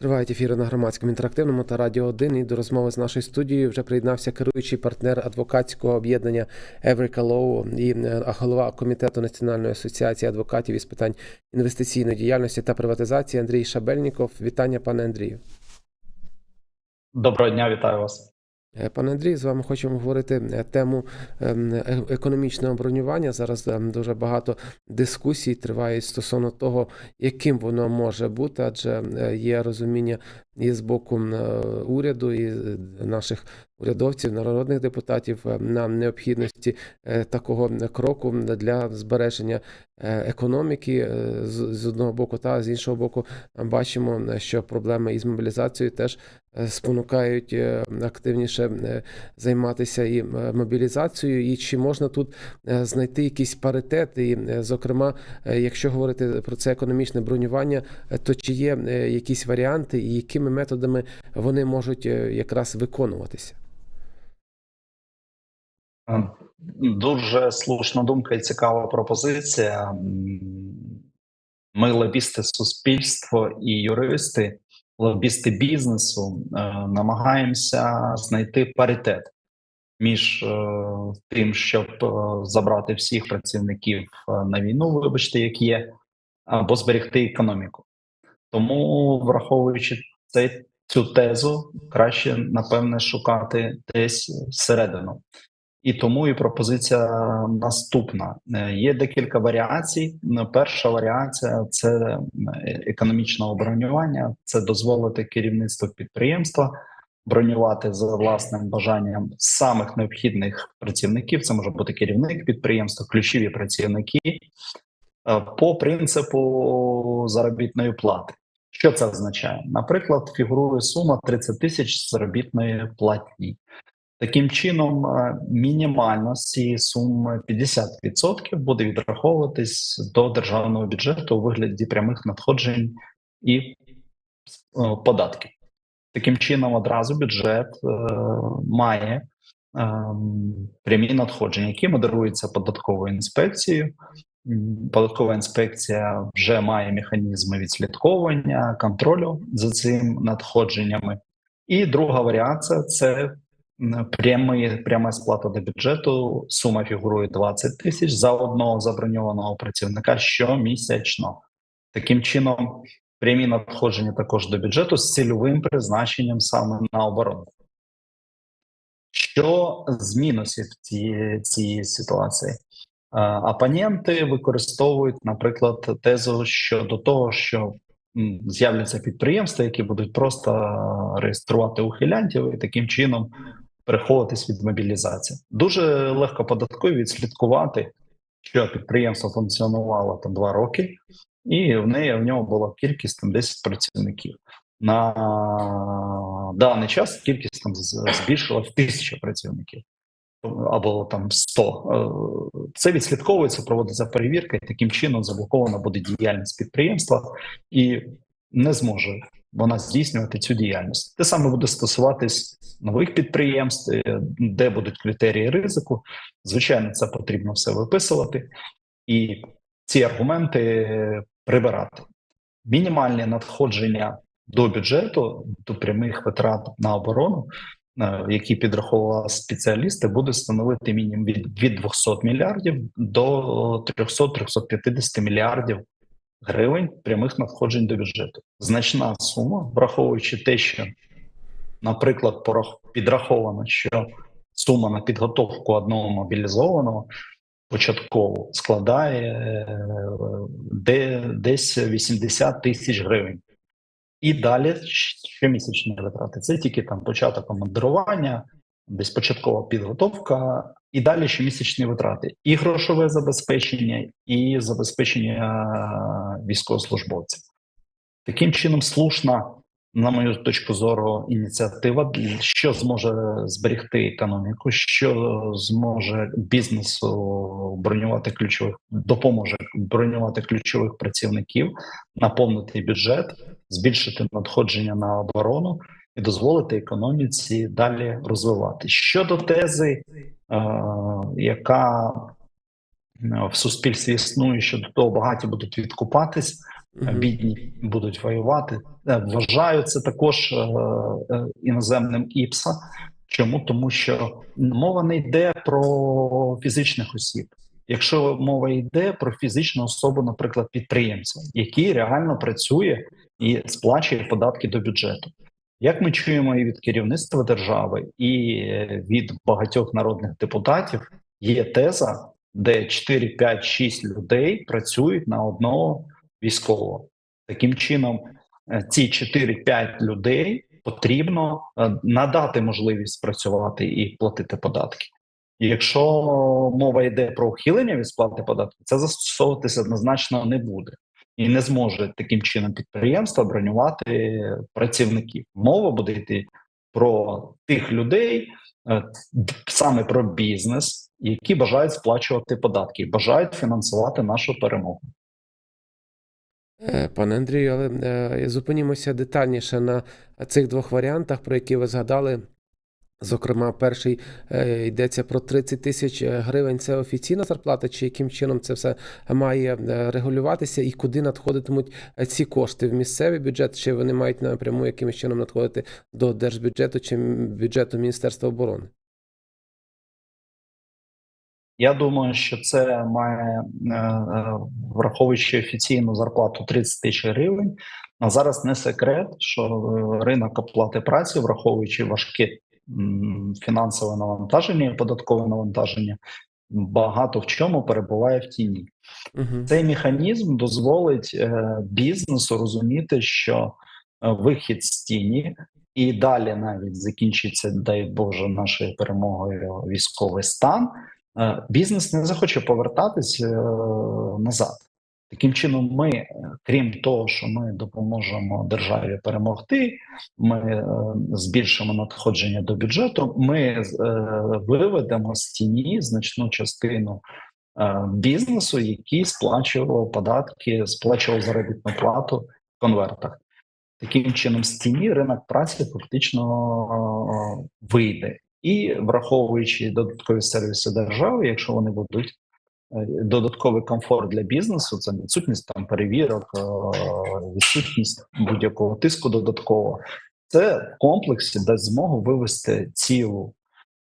Тривають ефіри на громадському інтерактивному та радіо 1. І до розмови з нашою студією вже приєднався керуючий партнер адвокатського об'єднання Еврика Лоу і е, голова комітету Національної асоціації адвокатів із питань інвестиційної діяльності та приватизації Андрій Шабельніков. Вітання, пане Андрію. Доброго дня, вітаю вас. Е, Пане Андрій, з вами хочемо говорити е, тему ем, е- економічного бронювання. Зараз ем, дуже багато дискусій тривають стосовно того, яким воно може бути, адже є розуміння і з боку е, уряду, і наших урядовців, народних депутатів е, на необхідності е, такого кроку для збереження економіки з одного боку, та з іншого боку, бачимо, що проблеми із мобілізацією теж спонукають активніше займатися і мобілізацією, і чи можна тут знайти якийсь паритет, і, зокрема, якщо говорити про це економічне бронювання, то чи є якісь варіанти, і якими методами вони можуть е, якраз виконуватися? Дуже слушна думка і цікава пропозиція. Ми, лобісти суспільства і юристи, лобісти бізнесу, е, намагаємося знайти паритет між е, тим, щоб забрати всіх працівників на війну, вибачте, як є, або зберегти економіку. Тому, враховуючи цей, цю тезу, краще напевне шукати десь середину. І тому і пропозиція наступна: Е, є декілька варіацій. Ну, Перша варіація це е, економічне бронювання, це дозволити керівництву підприємства бронювати за власним бажанням самих необхідних працівників. Це може бути керівник підприємства, ключові працівники е, по принципу заробітної плати. Що це означає? Наприклад, фігурує сума 30 тисяч заробітної платні. Таким чином, е, мінімально з цієї суми 50% буде відраховуватись до державного бюджету у вигляді прямих надходжень і е, податків. Таким чином, одразу бюджет е, має ем, прямі надходження, які модеруються податковою інспекцією. Податкова інспекція вже має механізми відслідковування, контролю за цим надходженнями. І друга варіація це прямі, пряма сплата до бюджету. Сума фігурує 20 тисяч за одного заброньованого працівника щомісячно. Таким чином, прямі надходження також до бюджету з цільовим призначенням саме на оборону. Що з мінусів цієї, цієї ситуації? Е, Опоненти використовують, наприклад, тезу щодо того, що з'являться підприємства, які будуть просто реєструвати ухилянтів і таким чином переховуватись від мобілізації. Дуже легко податкові відслідкувати, що підприємство функціонувало там два роки, і в неї в нього була кількість там 10 працівників. На даний час кількість там збільшила в тисячу працівників або там 100. Е, Це відслідковується, проводиться перевірка, і таким чином заблокована буде діяльність підприємства і не зможе вона здійснювати цю діяльність. Те саме буде стосуватись нових підприємств, е, де будуть критерії ризику. Звичайно, це потрібно все виписувати, і ці аргументи прибирати. Мінімальні надходження до бюджету, до прямих витрат на оборону, які підраховували спеціалісти, буде становити мінімум від, від 200 мільярдів до 300-350 мільярдів гривень прямих надходжень до бюджету. Значна сума, враховуючи те, що, наприклад, підраховано, що сума на підготовку одного мобілізованого початково складає е, де, десь 80 тисяч гривень. І далі щомісячні витрати. Це тільки там початок командирування, десь початкова підготовка, і далі щомісячні витрати. І грошове забезпечення, і забезпечення е, військовослужбовців. Таким чином, слушна, на мою точку зору, ініціатива, що зможе зберегти економіку, що зможе бізнесу бронювати ключових, допоможе бронювати ключових працівників, наповнити бюджет, збільшити надходження на оборону і дозволити економіці далі розвивати. Щодо тези, е, яка в суспільстві існує, що до того багаті будуть відкупатись. Бідні будуть воювати. Е, Вважаю це також е, е, іноземним ІПСа. Чому? Тому що мова не йде про фізичних осіб. Якщо мова йде про фізичну особу, наприклад, підприємця, який реально працює і сплачує податки до бюджету. Як ми чуємо і від керівництва держави, і від багатьох народних депутатів, є теза, де 4, 5, 6 людей працюють на одного військового. Таким чином, е, ці 4-5 людей потрібно е, надати можливість працювати і платити податки. Якщо мова йде про ухилення від сплати податків, це застосовуватися однозначно не буде і не зможе таким чином підприємство бронювати працівників. Мова буде йти про тих людей, е, саме про бізнес, які бажають сплачувати податки, бажають фінансувати нашу перемогу. Е, Пане Андрію, але е, зупинімося детальніше на цих двох варіантах, про які ви згадали. Зокрема, перший е, йдеться про 30 тисяч гривень. Це офіційна зарплата, чи яким чином це все має регулюватися, і куди надходитимуть ці кошти в місцевий бюджет, чи вони мають напряму якимось чином надходити до держбюджету чи бюджету Міністерства оборони? Я думаю, що це має враховуючи офіційну зарплату 30 тисяч гривень. А зараз не секрет, що е, ринок оплати праці, враховуючи важке фінансове навантаження і податкове навантаження, багато в чому перебуває в тіні. Угу. Цей механізм дозволить е, бізнесу розуміти, що е, вихід з тіні і далі навіть закінчиться, дай Боже, нашою перемогою військовий стан. Е, Бізнес не захоче повертатись е, назад. Таким чином, ми, е, крім того, що ми допоможемо державі перемогти, ми збільшимо надходження до бюджету. Ми виведемо з тіні значну частину бізнесу, який сплачував податки, сплачував заробітну плату в конвертах. Таким чином, з тіні ринок праці фактично вийде. І враховуючи додаткові сервіси держави, якщо вони будуть е, додатковий комфорт для бізнесу, це відсутність там перевірок, е, відсутність будь-якого тиску додаткового, це в комплексі дасть змогу вивести цілу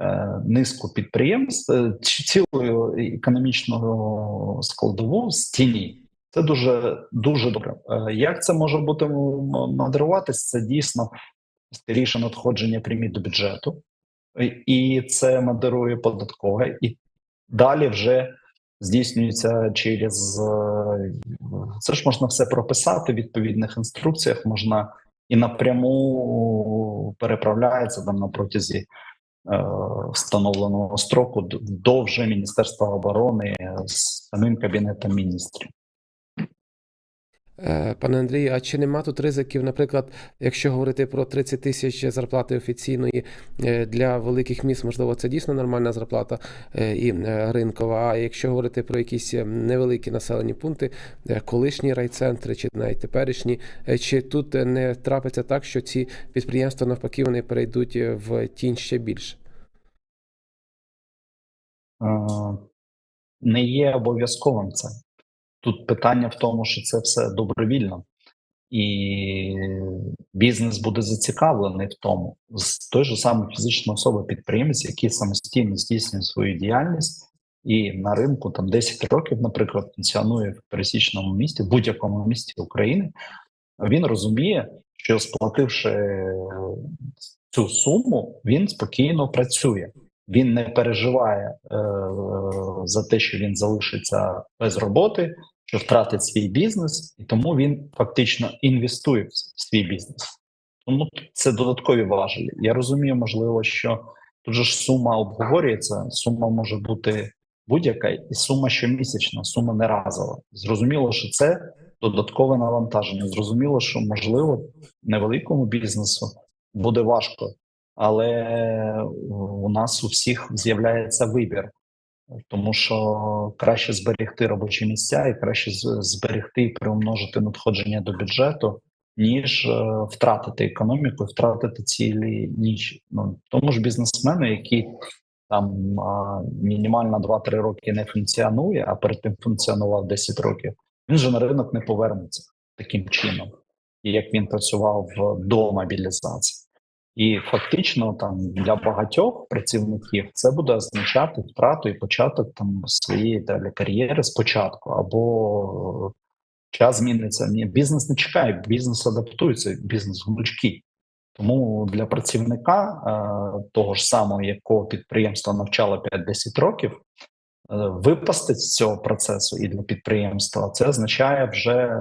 е, низку підприємств, чи цілу економічну складову з тіні. Це дуже дуже добре. Як це може бути м- Це дійсно скоріше надходження прямі до бюджету, І- це модерує податкове, і далі вже здійснюється через е, це ж можна все прописати в відповідних інструкціях. Можна і напряму переправляється там на протязі е, встановленого строку до вже Міністерства оборони з самим кабінетом міністрів. Е, Пане Андрію, а чи нема тут ризиків, наприклад, якщо говорити про 30 тисяч зарплати офіційної е, для великих міст, можливо, це дійсно нормальна зарплата е, і ринкова. А якщо говорити про якісь невеликі населені пункти, колишні райцентри чи навіть теперішні, чи тут не трапиться так, що ці підприємства навпаки вони перейдуть в тінь ще більше? Не є обов'язковим це. Тут питання в тому, що це все добровільно, і бізнес буде зацікавлений в тому. З той же самий фізична особа підприємець, який самостійно здійснює свою діяльність, і на ринку там 10 років, наприклад, функціонує в пересічному місті, в будь-якому місті України. Він розуміє, що сплативши цю суму, він спокійно працює. Він не переживає е, за те, що він залишиться без роботи, що втратить свій бізнес, і тому він фактично інвестує в свій бізнес. Тому це додаткові важелі. Я розумію, можливо, що тут же ж сума обговорюється. Сума може бути будь-яка, і сума щомісячна, сума не разова. Зрозуміло, що це додаткове навантаження. Зрозуміло, що можливо невеликому бізнесу буде важко, але у нас у всіх з'являється вибір, тому що краще зберегти робочі місця і краще зберегти і приумножити надходження до бюджету, ніж е, втратити економіку, втратити цілі ніч. Ну тому ж бізнесмену, який там а, мінімально 2-3 роки не функціонує, а перед тим функціонував 10 років. Він же на ринок не повернеться. таким чином, як він працював до мобілізації. І фактично, там для багатьох працівників це буде означати втрату і початок там своєї далі кар'єри спочатку, або час зміниться. Ні, бізнес не чекає, бізнес адаптується, бізнес гнучкий. Тому для працівника е, того ж самого, якого підприємство навчало 5-10 років, е, випасти з цього процесу і для підприємства це означає вже е,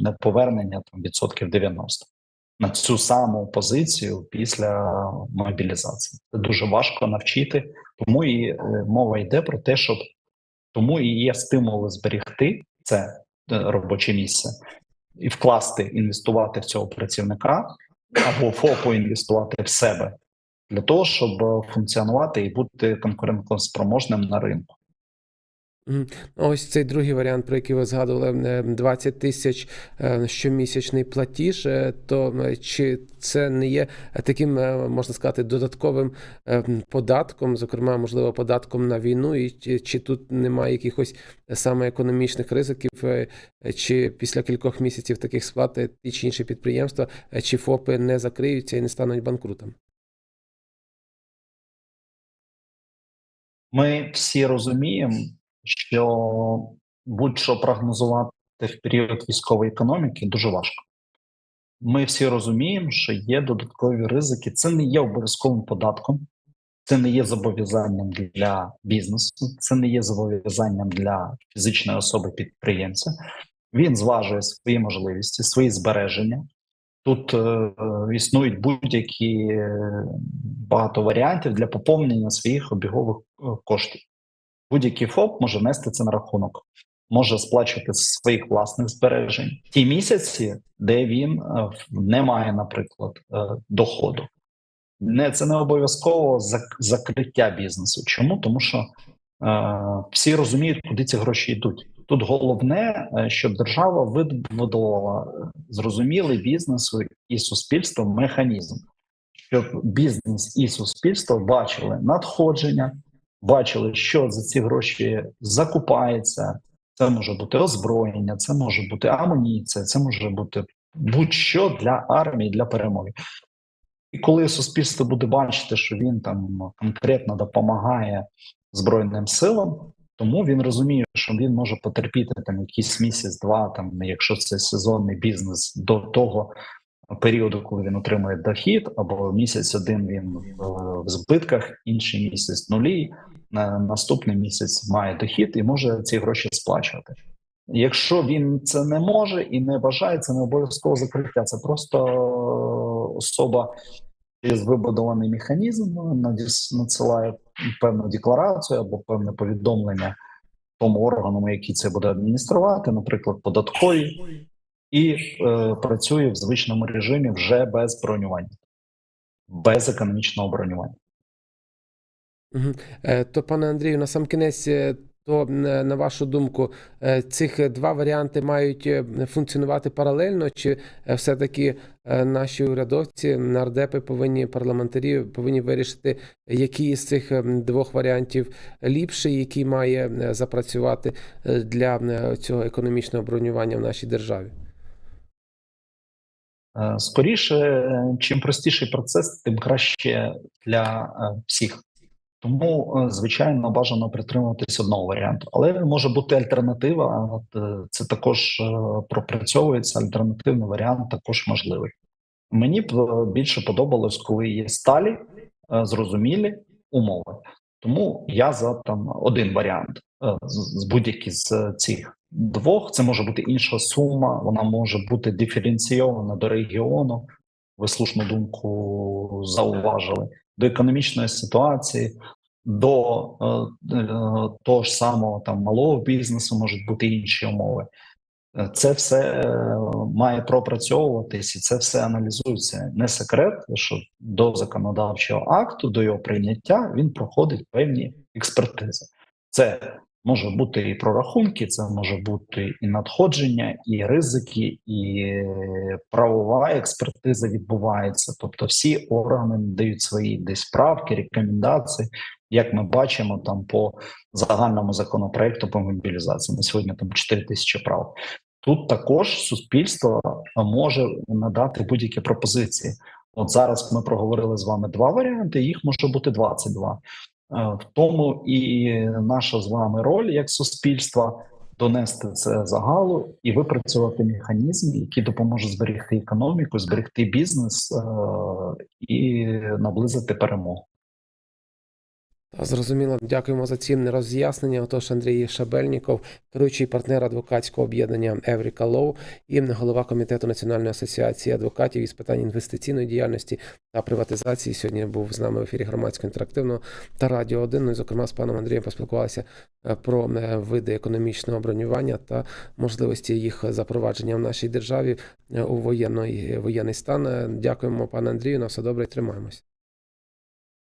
неповернення там відсотків 90 на цю саму позицію після мобілізації. Це дуже важко навчити, тому і е, мова йде про те, щоб тому і є стимули зберегти це е, робоче місце і вкласти, інвестувати в цього працівника або ФОПу інвестувати в себе для того, щоб е, функціонувати і бути конкурентоспроможним на ринку. Ось цей другий варіант, про який ви згадували, е, 20 тисяч е, щомісячний платіж. е, То е, чи це не є е, таким, е, можна сказати, додатковим е, податком, зокрема, можливо, податком на війну, і чи- тут немає якихось саме економічних ризиків, е, чи після кількох місяців таких сплат е, ті чи інші підприємства е, чи ФОПи не закриються і не стануть банкрутами? Ми всі розуміємо, що будь-що прогнозувати в період військової економіки дуже важко. Ми всі розуміємо, що є додаткові ризики. Це не є обов'язковим податком, це не є зобов'язанням для бізнесу, це не є зобов'язанням для фізичної особи підприємця. Він зважує свої можливості, свої збереження. Тут е, існують будь-які е, багато варіантів для поповнення своїх обігових е, коштів. Будь-який ФОП може нести це на рахунок, може сплачувати з своїх власних збережень ті місяці, де він е, не має, наприклад, е, доходу. Не це не обов'язково закриття бізнесу. Чому? Тому що е, всі розуміють, куди ці гроші йдуть. Тут головне, е, щоб держава вибудувала зрозумілий бізнесу і суспільству механізм, щоб бізнес і суспільство бачили надходження, бачили, що за ці гроші закупається. Це може бути озброєння, це може бути амуніція, це може бути будь-що для армії, для перемоги. І коли суспільство буде бачити, що він там конкретно допомагає Збройним силам, тому він розуміє, що він може потерпіти там якийсь місяць-два, там якщо це сезонний бізнес до того періоду, коли він отримує дохід, або місяць один він е, в збитках, інший місяць нулі, на наступний місяць має дохід і може ці гроші сплачувати. Якщо він це не може і не бажає, це не обов'язково закриття. Це просто особа через вибудований механізм надсилає певну декларацію або певне повідомлення тому органу, який це буде адмініструвати, наприклад, податкові, і е, працює в звичному режимі вже без бронювання, без економічного бронювання. Е, То, пане Андрію, на сам кінець, е, то е, на вашу думку, цих два варіанти мають функціонувати паралельно, чи все-таки наші урядовці, нардепи повинні парламентарі повинні вирішити, який з цих двох варіантів ліпший, який має запрацювати для цього економічного бронювання в нашій державі? Скоріше, чим простіший процес, тим краще для всіх. Тому, е, звичайно, бажано притримуватись одного варіанту, але може бути альтернатива. От е, це також е, пропрацьовується. Альтернативний варіант також можливий. Мені б більше подобалось, коли є сталі, зрозумілі умови. Тому я за там один варіант з будь-які з цих двох. Це може бути інша сума, вона може бути диференційована до регіону. Ви слушну думку зауважили до економічної ситуації, до е, е, того ж самого там малого бізнесу можуть бути інші умови. Е, Це все має пропрацьовуватись, і це все аналізується. Не секрет, що до законодавчого акту, до його прийняття, він проходить певні експертизи. Це може бути і прорахунки, це може бути і надходження, і ризики, і правова експертиза відбувається. Тобто, всі органи дають свої десь правки, рекомендації. Як ми бачимо, там по загальному законопроекту по мобілізації на сьогодні там 4 тисячі прав. тут також суспільство може надати будь-які пропозиції. От зараз ми проговорили з вами два варіанти, їх може бути 22. Е, В тому і наша з вами роль як суспільства донести це загалу і випрацювати механізм, який допоможе зберегти економіку, зберегти бізнес е, і наблизити перемогу. Зрозуміло, дякуємо за ці роз'яснення. Отож, Андрій Шабельніков, керуючий партнер адвокатського об'єднання Евріка Лоу і голова комітету Національної асоціації адвокатів із питань інвестиційної діяльності та приватизації. Сьогодні був з нами в ефірі громадського інтерактивного та радіо 1. Ну і зокрема з паном Андрієм поспілкувалися е, про е, види економічного бронювання та можливості їх запровадження в нашій державі е, у воєнний, воєнний стан. Дякуємо, пане Андрію. На все добре, і тримаємось.